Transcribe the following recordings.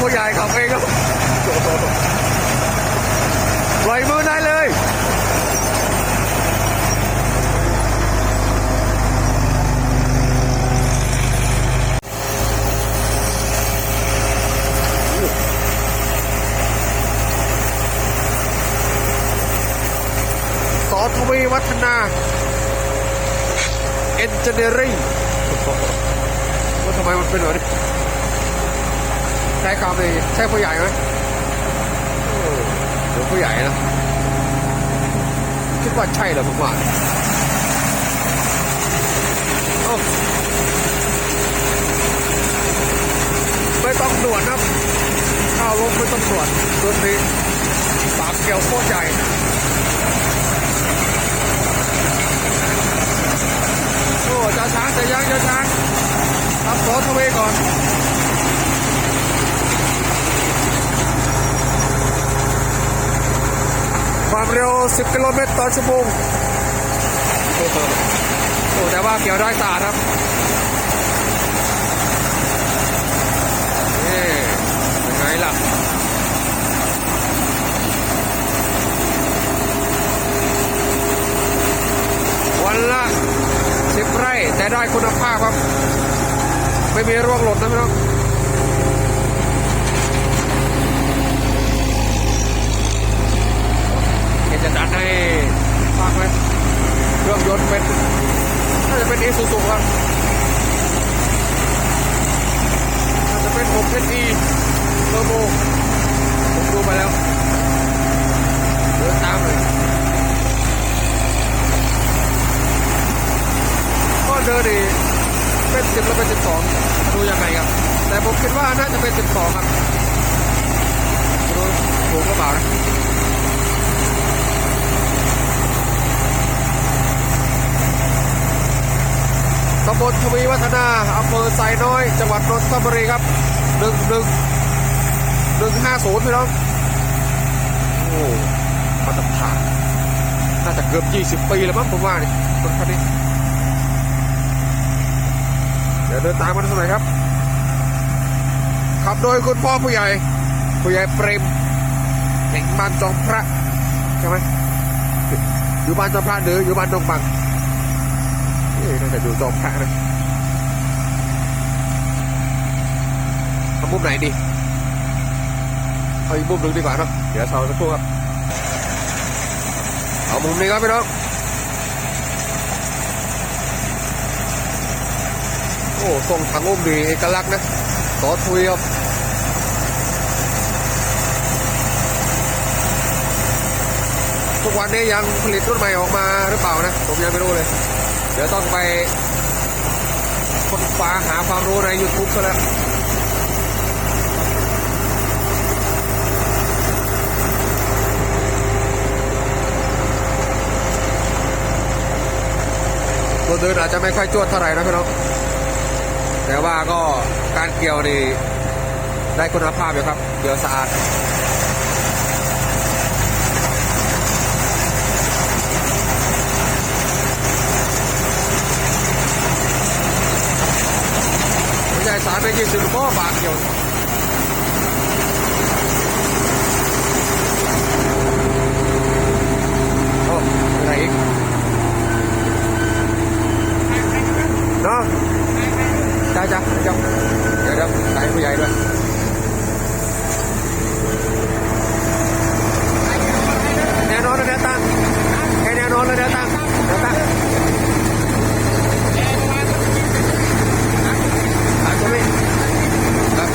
ผู้ใหญ่ขับเองครับปล่อยมือได้เลย สอทวีวัฒนาเอนจิเนียริ่งว่าทำไมมันเป็นแบบนี้ ใช้คำนี้ใช่ผู้ใหญ่ไหมโอ้เดี๋ยวผู้ใหญ่นะคิดว่าใช่เหรอผมว่าเอ้ไม่ต้องด่วจนครับข้าวลงไม่ต้องด่วนตัวนี้ปากเกี่ยวโคตรใหญ่โอ้จ้าช้างแต่ยังจ้าช้างทำสอทวีก่อน ความเร็ว 10 กิโลเมตรต่อชั่วโมงโอ้โหโอ้แต่ว่าเกี่ยวได้สาครับนี่ยังไงล่ะวันละสิบไร่แต่ได้คุณภาพครับ ไม่มีร่วงหล่นนะพี่น้องเห็นจะดันให้ฟังไหม เครื่องยนต์เป็นน่าจะเป็นเอซูซูครับน่าจะเป็น6 s e เทอร์โบผมดูไปแล้วเดินตามเลยก็เดินดีเป็นสิบแล้วเป็นสิบสองดูยังไงครับ แต่ผมคิดว่าน่าจะเป็นสิบสองครับดูถูกหรือเปล่านะำบลทวีวัฒนาอำเภอไซน้อย จังหวัดนนทบุรีครับหนึ่งหนึ่งหนึ่งห้าศูนย์พี่น้อง โอ้มาตรฐานน่าจะเกือบยี่สิบปีแล้วมั้งผมว่านี่รถคันนี้ เดี๋ยวเดินตามมาสักหน่อยครับ ขับโดยคุณพ่อผู้ใหญ่ ผู้ใหญ่เปรมแห่งบ้านจอมพระ ใช่ไหมอยู่บ้านจอมพระหรืออยู่บ้านดงบัง นี่น่าจะอยู่จอมพระนะทำมุมไหนดีเอาอีกมุมหนึ่งดีกว่าเนอะเดี๋ยวเราสักครู่ครับเอามุมนี้ครับพี่น้องโอ้ทรงทางอุ้มดีเอกลักษณ์นะต่อทุยครับทุกวันนี้ยังผลิตรุ่นใหม่ออกมาหรือเปล่านะ ผมยังไม่รู้เลย ดี๋ยวต้องไปค้นคว้าหาความรู้ใน YouTube ซะแล้วตัวเดินอาจจะไม่ค่อยจวดเท่าไหร่นะพี่น้องแต่ว่าก็การเกี่ยวนี่ได้คุณภาพอยู่ครับ เกี่ยวสะอาด ไม่ใช่สารเป็นยี่สิบก็บาทเกี่ยวโอ้อะไรอีกเนาะ จ้าจ้าเดี๋ยวเดี๋ยวเดี๋ยวใส่ผู้ใหญ่ด้วยแน่นอนเลยเดี๋ยวตั้งแค่แน่นอนเลยเดี๋ยวตั้งเดี๋ยวตั้งอะตรงนี้ครับ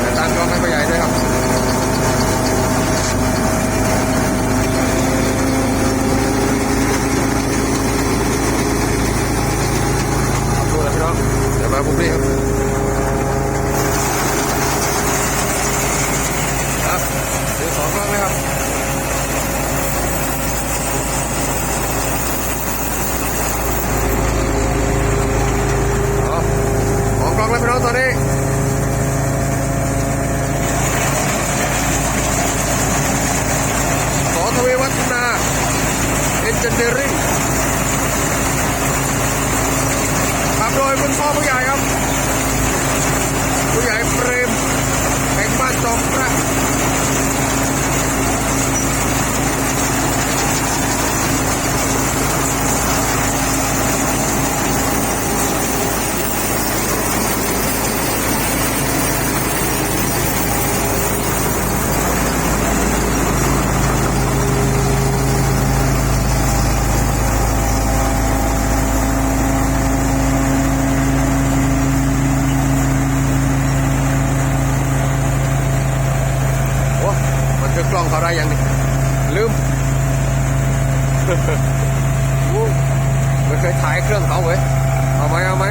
เดี๋ยวตั้งกล้องให้ผู้ใหญ่ด้วยครับดูเลยพี่น้องเดี๋ยวมาพรุ่งนี้ครับครับเดี๋ยวสองครั้งเลยครับอ๋อสองครั้งเลยพี่น้องตอนนี้สอทวีวัฒนาเอนจิเนียริ่ง ขับโดยคุณพ่อผู้ใหญ่ครับ นะ โอ้มันคือกล้อง เขาได้ยังนี่ลืมไม่เคยถ่ายเครื่องเขาเว้ยเอาไหมเอาไหม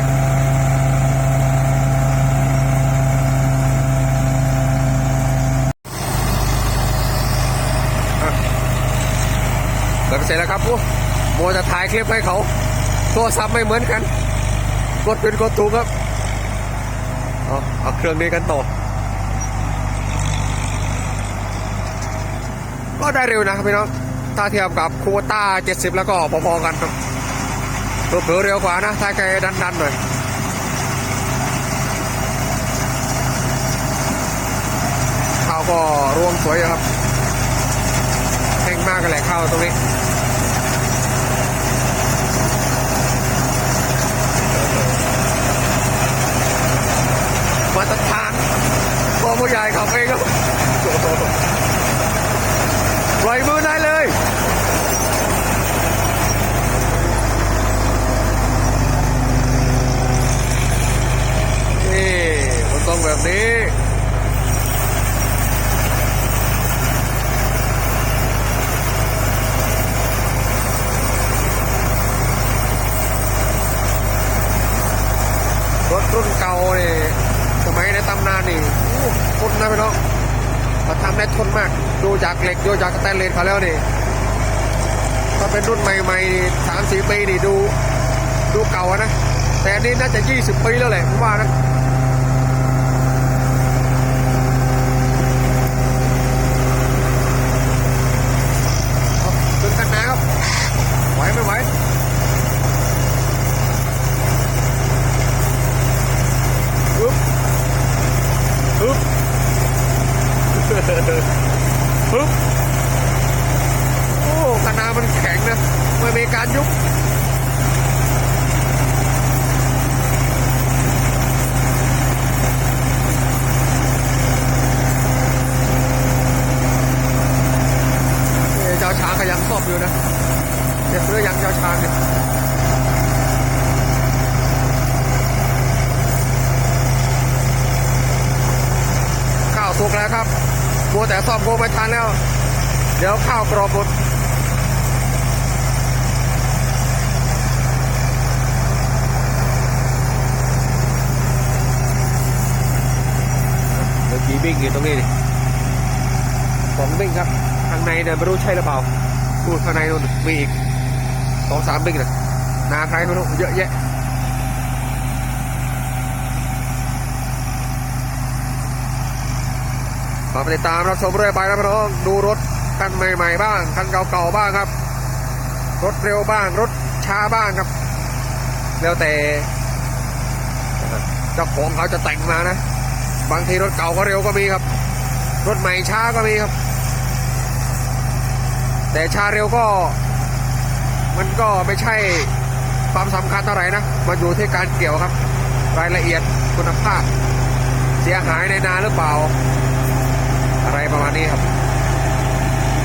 เปิดเสร็จแล้วครับผู้โมจะถ่ายคลิปให้เขาโทรศัพท์ไม่เหมือนกัน กดเป็นกดถูกครับเอาเอาเครื่องนี้กันต่อ ก็ได้เร็วนะครับพี่น้องถ้าเทียบกับควต้า 70 แล้วก็พอๆกันครับตัวเผลอเร็วกว่านะ ถ้าแกดันๆหน่อยข้าวก็รวงสวยครับแห้งมากกันแหละข้าวตรงนี้มาตรฐานพอผู้ใหญ่ขับเองครับ ปล่อยมือได้เลย นี่มันต้องแบบนี้ รถรุ่นเก่านี่สมัยใน ตำนานนี่ทนนะพี่น้องมาทำได้ทนมาก ดูจากเหล็กดูจากสแตนเลสเขาแล้วนี่ถ้าเป็นรุ่นใหม่ๆสามสี่ปีนี่ดูดูเก่านะ แต่อันนี้น่าจะยี่สิบปีแล้วแหละผมว่านะ เอาขึ้นกันนะครับ ไหวไม่ไหว ฮึบฮึบ ฮึบโอ้คณะมันแข็งนะไม่มี การยุบเจ้าช้างก็ยังครอบอยู่นะเจ็บเรือยังเจ้าช้างเนี่ยข้าวสุกแล้วครับมัวแต่ซ่อมโกไม่ทันแล้ว เดี๋ยวข้าวกรอบหมด วกี่บิ้งอยู่ตรงนี้นี่สองบิ้งครับ ข้างในเนี่ยไม่รู้ใช่หรือเปล่าพูดข้างในนู่นมีอีกสองสามบิ้งนะนาใครไม่รู้เยอะแยะมาติดตามรับชมเรื่อยไปนะพี่น้องดูรถคันใหม่ ๆ บ้างคันเก่าๆบ้างครับ รถเร็วบ้างรถช้าบ้างครับ แล้วแต่เจ้าของเขาจะแต่งมานะ บางทีรถเก่าก็เร็วก็มีครับ รถใหม่ช้าก็มีครับ แต่ช้าเร็วก็ มันก็ไม่ใช่ความสำคัญเท่าไหร่นะมันอยู่ที่การเกี่ยวครับ รายละเอียดคุณภาพ เสียหายในนาหรือเปล่า อะไรประมาณนี้ครับ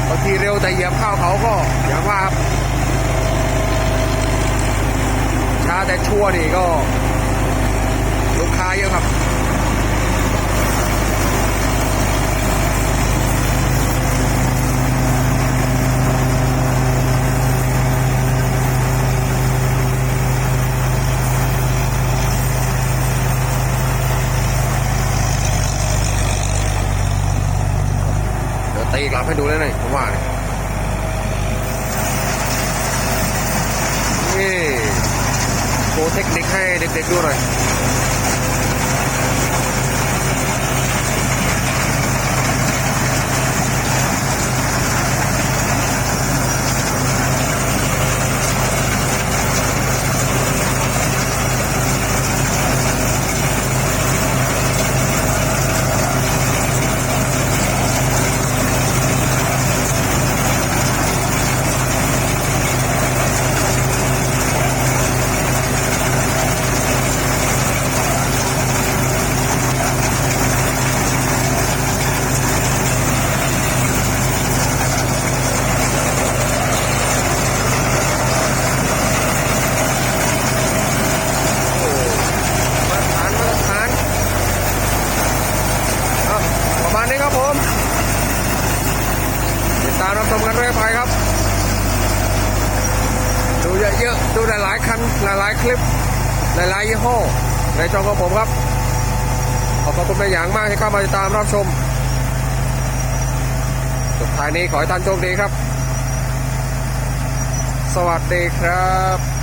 บางทีเร็วแต่เหยียบข้าวเขาก็อย่างว่าครับช้าแต่ชั่วนี่ก็ ลูกค้าเยอะครับ เดี๋ยวตีกลับให้ดูเลยหน่อยผมว่าเนี่ยนี่โชว์ เด็กให้เด็กๆดูหน่อย อภัยครับ ดูเยอะๆดูหลายๆคันหลายๆ คลิปหลายๆยี่ห้อในจองของผมครับ ขอบพระคุณเป็นอย่างมากที่เข้ามาติดตามรับชม สุดท้ายนี้ขอให้ท่านโชคดีครับ สวัสดีครับ